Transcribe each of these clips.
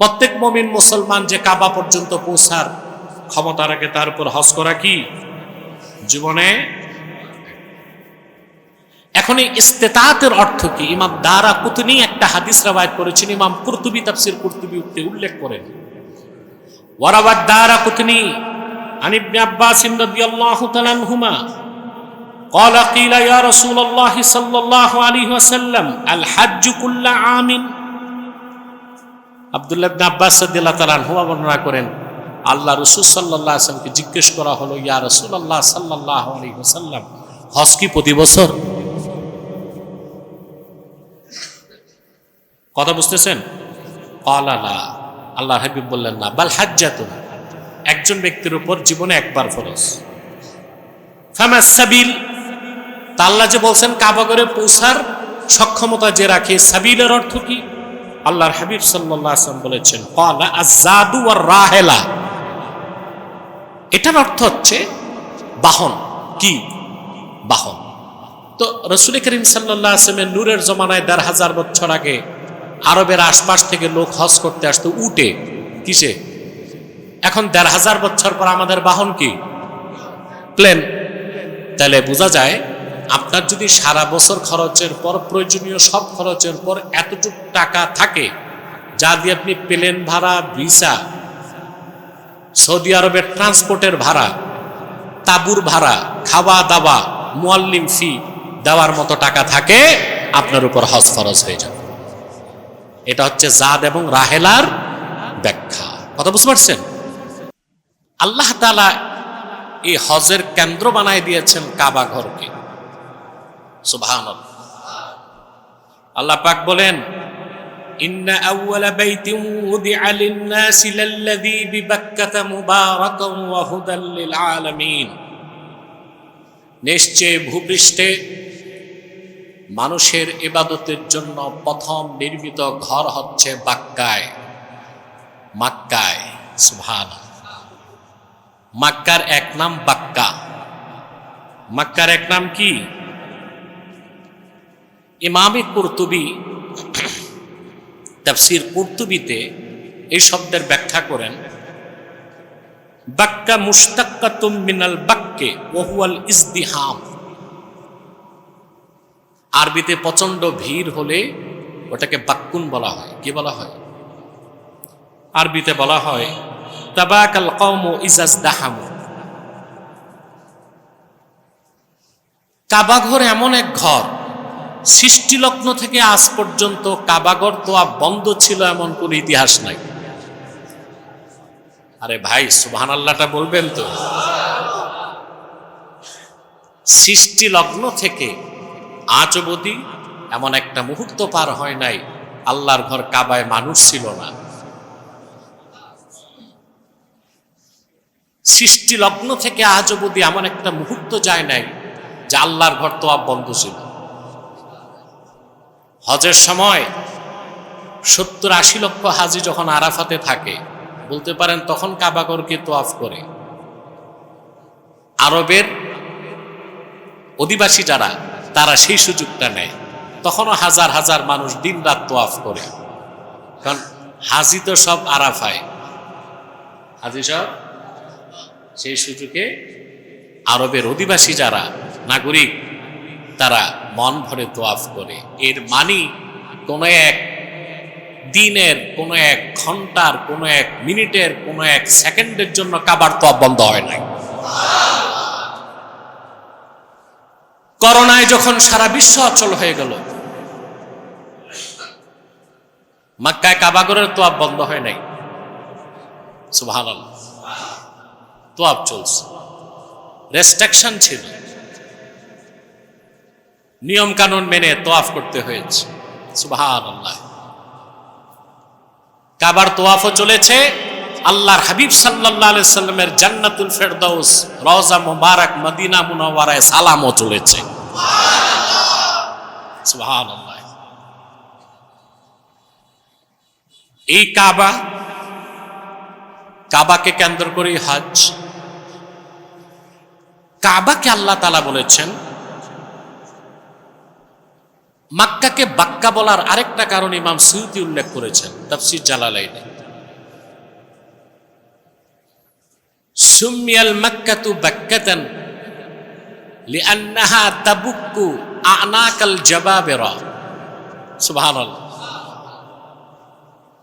প্রত্যেক মমিন মুসলমান যে কাবা পর্যন্ত পৌঁছার ক্ষমতা রাখে তার উপর হজ করা কি জীবনে এখন এই ইস্তেতাতের অর্থ কি ইমাম দারা কুতনি একটা হাদিস রাবায়ত করেছেন ইমাম কুরতুবি তাফসির কুরতুবি উক্তি উল্লেখ করেন ওয়ারাবাদ দারা কুতনি عن ابن عباس رضي الله تعالى عنهما قال قيل يا رسول الله صلى الله عليه وسلم الحج كل عام আব্দুল্লাহ আব্বাস রাদিয়াল্লাহু তাআলা বর্ণনা করেন, আল্লাহ রাসূল সাল্লাল্লাহু আলাইহি ওয়াসাল্লামকে জিজ্ঞেস করা হলো, ইয়া রাসূলুল্লাহ সাল্লাল্লাহু আলাইহি ওয়াসাল্লাম, হজ কি প্রতি বছর? কথা বুঝতেছেন? ক্বালা, লা। আল্লাহ হাবিব বললেন, না। বাল হাজ্জাতুন, একজন ব্যক্তির উপর জীবনে একবার ফরজ। ফামাস সাবিল তা আল্লাহ যে বলছেন কাবাগরে পৌঁছার সক্ষমতা যে রাখে, সাবিলের অর্থ কি? আল্লাহর হাবিব সাল্লাল্লাহু আলাইহি ওয়াসাল্লাম বলেছেন, ক্বালা আযাদু ওয়ার রাহেলা এটার অর্থ হচ্ছে বাহন। কি? বাহন। তো রসুল করিম সাল্লাহ আসলামের নূরের জমানায় দেড় হাজার বছর আগে আরবের আশপাশ থেকে লোক হজ করতে আসতো, উটে। কিসে? এখন দেড় হাজার বছর পর আমাদের বাহন কি? প্লেন। তাহলে বোঝা যায় আপনার যদি সারা বছর খরচের পর, প্রয়োজনীয় সব খরচের পর এতটুকু টাকা থাকে, যা দিয়ে আপনি প্লেন ভাড়া, ভিসা, সৌদি আরবের ট্রান্সপোর্টের ভাড়া, তাবুর ভাড়া খাওয়া দাওয়া মোয়াল্লিম ফি দেওয়ার মতো টাকা থাকে, আপনার উপর হজ ফরজ হয়ে যাবে। এটা হচ্ছে জাদ এবং রাহেলার ব্যাখ্যা। কথা বুঝতে পারছেন? আল্লাহ তালা এই হজের কেন্দ্র বানায় দিয়েছেন কাবা ঘরকে। সুবহান আল্লাহ পাক বলেন إن أول بيت وضع للناس للذي ببكة مباركا وهدى للعالمين নিশ্চয় ভূপৃষ্ঠে মানুষের ইবাদতের জন্য প্রথম নির্মিত ঘর হচ্ছে বাক্কায় মাক্কায় সুভান মাক্কার এক নাম বাক্কা মাক্কার এক নাম কি ইমামে কুরতুবি, তাফসির কুর্তুবিতে এই শব্দের ব্যাখ্যা করেন, বাক্কা মুস্তাক্কাতুম মিনাল বাক্কে ওহুয়াল ইজদিহাম। আরবিতে প্রচণ্ড ভিড় হলে ওটাকে বাক্কুন বলা হয়। কি বলা হয়? আরবিতে বলা হয়, তাবাকাল কওম ইজাজ দাহাম কাবাঘর এমন এক ঘর সৃষ্টিলগ্ন থেকে আজ পর্যন্ত কাবাগর তোয়া বন্ধ ছিল এমন কোন ইতিহাস নাই। আরে ভাই সুবহান আল্লাহটা বলবেন তো। সৃষ্টি লগ্ন থেকে আজ অবধি এমন একটা মুহূর্ত পার হয় নাই, আল্লাহর ঘর কাবায় মানুষ ছিল না। সৃষ্টি লগ্ন থেকে আজ অবধি এমন একটা মুহূর্ত যায় নাই, যে আল্লাহর ঘর তো বন্ধ ছিল। হজের সময় সত্তর আশি লক্ষ হাজি যখন আরাফাতে থাকে, বলতে পারেন তখন কাবাগরকে তোয়াফ করে। আরবের অধিবাসী যারা, তারা সেই সুযোগটা নেয়। তখনও হাজার হাজার মানুষ দিন রাত তোয়াফ করে। কারণ হাজি তো সব আরাফায়। হাজি সব সেই সুযোগে আরবের অধিবাসী যারা, নাগরিক, তারা মন ভরে তোয়াফ করে। এর মানি কোনো এক দিনের, কোনো এক ঘণ্টার, কোনো এক মিনিটের, কোনো এক সেকেন্ডের জন্য কাবার তোয়াফ বন্ধ হয় নাই। করোনায় যখন সারা বিশ্ব অচল হয়ে গেল, মাক্কায় কাবাগরের তোয়াব বন্ধ হয় নাই। সুভান তোয়াব চলছে। রেস্ট্রিকশন ছিল। নিয়ম কানুন মেনে তোয়াফ করতে হয়েছে। আল্লাহ কাবার তোয়াফও চলেছে। আল্লাহর হাবিব সাল্লামের জান্নাতুল ফেরদৌস রওজা মুবারক, মদিনা মুনাওয়ারায় সালামও চলেছে। এই কাবা, কাবাকে কেন্দ্র করে হজ। কাবাকে আল্লাহ তালা বলেছেন মাক্কাকে বাক্কা বলার আরেকটা কারণ ইমাম সৈয়দি উল্লেখ করেছেন, তাফসির জালালাইনে। সুমিয়াল মাক্কাতু বাক্কাতান লিআন্নাহা তাবুক্কু আনাকাল জাবাবেরা। সুবহানাল্লাহ।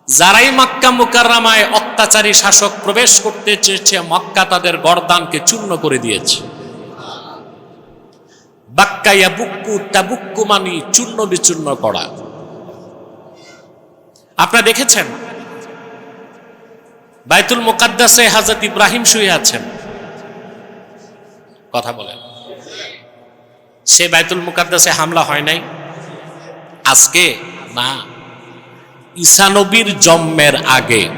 যারাই মক্কা মুকাররামায় অত্যাচারী শাসক প্রবেশ করতে চেয়েছে, মক্কা তাদের গরদানকে চূর্ণ করে দিয়েছে। বাক্কাইয়া বুক্কু তাবুক্কু মানি চূর্ণ বিচূর্ণ করা। আপনারা দেখেছেন? বাইতুল মোকাদ্দাসে হাজরত ইব্রাহিম শুয়ে আছেন। কথা বলেন। সে বাইতুল মুকাদ্দাসে হামলা হয় নাই? আজকে? না। ঈসানবীর জন্মের আগে।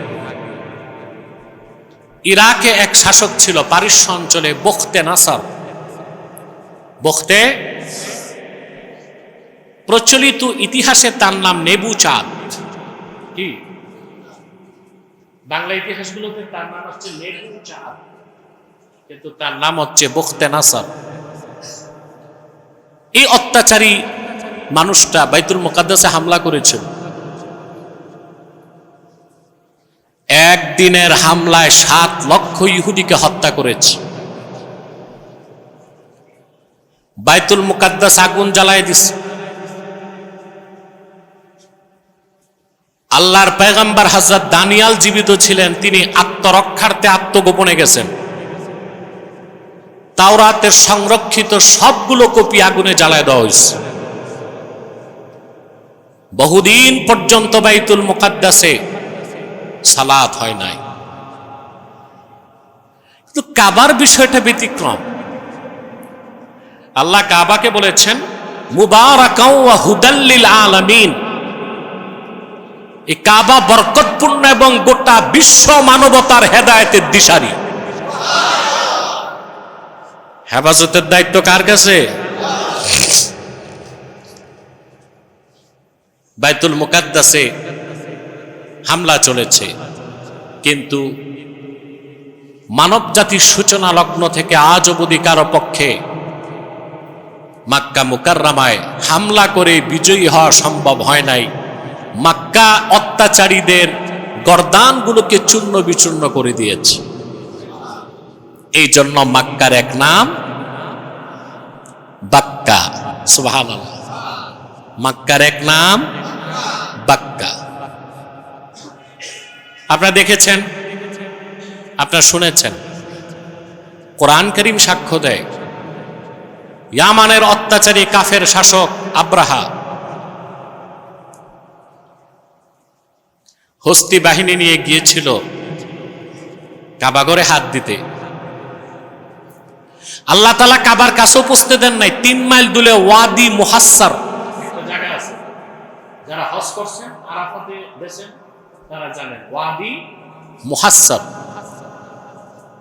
ইরাকে এক শাসক ছিল পারিশ্য অঞ্চলে বখতে নাসার। বখতে প্রচলিত ইতিহাসে তার নাম নেবু চাঁদ। কি? বাংলা ইতিহাসগুলোতে তার নাম হচ্ছে নেবু চাঁদ। কিন্তু তার নাম হচ্ছে বখতে নাসার। এই অত্যাচারী মানুষটা বাইতুল মোকাদ্দাসে হামলা করেছিল। একদিনের হামলায় সাত লক্ষ ইহুদিকে হত্যা করেছে। বাইতুল মুকাদ্দাস আগুন জ্বালায় দিছে। আল্লাহর পেগম্বর হাজরত দানিয়াল জীবিত ছিলেন, তিনি আত্মরক্ষার্থে আত্মগোপনে গেছেন। তাওরাতের সংরক্ষিত সবগুলো কপি আগুনে জ্বালায় দেওয়া হয়েছে। বহুদিন পর্যন্ত বাইতুল মুকাদ্দাসে সালাত হয় নাই। কিন্তু কাবার বিষয়টা ব্যতিক্রম। আল্লাহ কাবাকে বলেছেন আলামিন। এই কাবা বরকতপূর্ণ এবং গোটা বিশ্ব মানবতার হেদায়েতের দিশারি হেফাজতের দায়িত্ব কার কাছে? বাইতুল মুকাদ্দাসে হামলা চলেছে, কিন্তু মানব জাতির সূচনা লগ্ন থেকে আজ অবধি কারও পক্ষে মাক্কা মুকাররামায় হামলা করে বিজয়ী হওয়া সম্ভব হয় নাই। মাক্কা অত্যাচারীদের গরদানগুলোকে চূর্ণ বিচূর্ণ করে দিয়েছে। এই জন্য মাক্কার এক নাম বাক্কা সুবাহান মাক্কার এক নাম বাক্কা। আপনারা দেখেছেন, আপনারা শুনেছেন, কোরআন করিম সাক্ষ্য দেয় ইয়ামানের অত্যাচারী কাফের শাসক আব্রাহা। হস্তি বাহিনী নিয়ে গিয়েছিল কাবাগরে হাত দিতে। আল্লাহ তালা কাবার কাছে পৌঁছতে দেন নাই তিন মাইল দূরে ওয়াদি মুহাসার জায়গা যারা হজ করছেন আরাফাতে দেশেন তারা জানেন ওয়াদি মুহাসার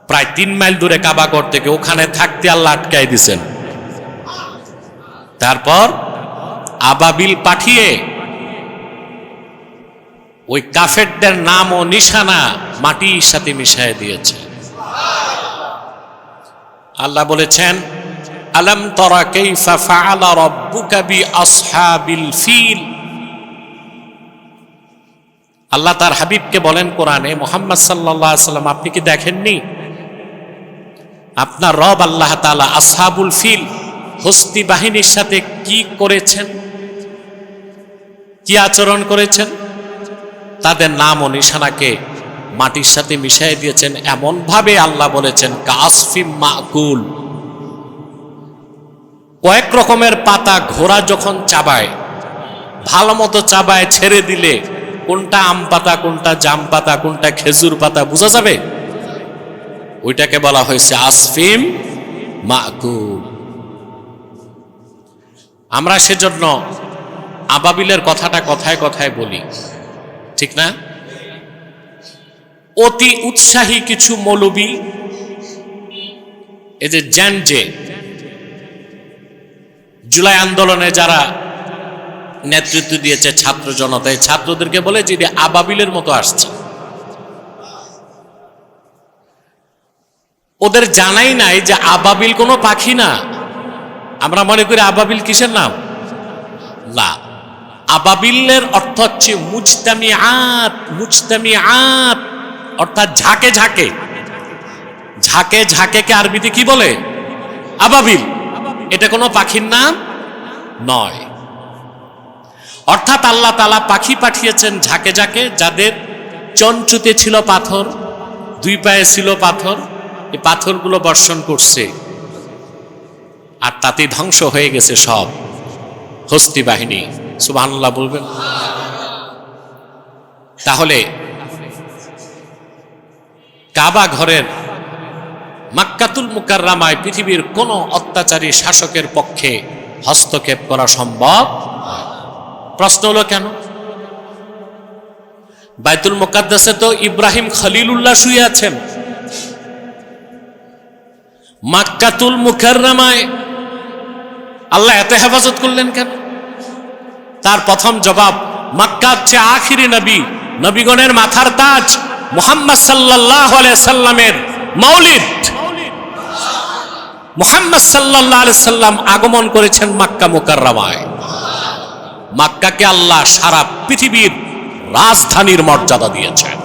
প্রায় তিন মাইল দূরে কাবাগর থেকে ওখানে থাকতে আল্লাহ আটকাই দিছেন। তারপর আবাবিল পাঠিয়ে ওই কাফেরদের নাম ও নিশানা মাটির সাথে মিশায় দিয়েছে। আল্লাহ বলেছেন, আলম তরা কাইফা ফাআলা রাব্বুকা বি আসহাবিল ফিল? আল্লাহ তার হাবিবকে বলেন কোরআনে, মোহাম্মদ সাল্লাল্লাহু আলাইহি সাল্লাম, আপনি কি দেখেননি? আপনার রব আল্লাহ তাআলা আসহাবুল ফিল। হস্তি বাহিনীর সাথে কি করেছেন? কি আচরণ করেছেন? তাদের নাম ও নিশানাকে মাটির সাথে মিশিয়ে দিয়েছেন। এমন ভাবে আল্লাহ বলেছেন কাসফিম মাকুল। কয়েক রকমের পাতা ঘোড়া যখন চাবায়, ভালো মতো চাবায় ছেড়ে দিলে কোনটা আম পাতা, কোনটা জাম পাতা, কোনটা খেজুর পাতা, বোঝা যাবে? ওইটাকে বলা হয়েছে আসফিম মাকুল। আমরা সেজন্য আবাবিলের কথাটা কথায় কথায় বলি। ঠিক না? অতি উৎসাহী কিছু মৌলবী, এই যে জ্যানজে জুলাই আন্দোলনে যারা নেতৃত্ব দিয়েছে ছাত্র জনতায় ছাত্রদেরকে বলে যে আবাবিলের মতো আসছে। ওদের জানাই নাই যে আবাবিল কোনো পাখি না। আমরা মনে করি আবাবিল কিসের নাম? না আবাবিলের অর্থ হচ্ছে মুজতামি আত মুজতামি আত অর্থাৎ ঝাঁকে ঝাঁকে। ঝাঁকে ঝাঁকেকে আরবিতে কি বলে? আবাবিল। এটা কোনো পাখির নাম? নয়। অর্থাৎ আল্লাহ তালা পাখি পাঠিয়েছেন ঝাঁকে ঝাঁকে, যাদের চঞ্চুতে ছিল পাথর, দুই পায়ে ছিল পাথর, এই পাথরগুলো বর্ষণ করছে। আর তাতে ধ্বংস হয়ে গেছে সব। হস্তি বাহিনী, সুবহানাল্লাহ বলবেন? তাহলে কাবা ঘরের মাক্কাতুল মুকাররামায় পৃথিবীর কোন অত্যাচারী শাসকের পক্ষে হস্তক্ষেপ করা সম্ভব? প্রশ্ন হলো কেন? বাইতুল মুকাদ্দাসে তো ইব্রাহিম খলিলুল্লাহ শুয়ে আছেন। মাক্কাতুল মুকাররামায় আল্লাহ এত হেফাজত করলেন কেন? তার প্রথম জবাব, মক্কার চেয়ে আখিরি নবী, নবীগণের মাথার তাজ মোহাম্মদ সাল্লাহ সাল্লামের মৌলিদ। মোহাম্মদ সাল্লাহ সাল্লাম আগমন করেছেন মাক্কা মুকাররামায়। মাক্কাকে আল্লাহ সারা পৃথিবীর রাজধানীর মর্যাদা দিয়েছেন।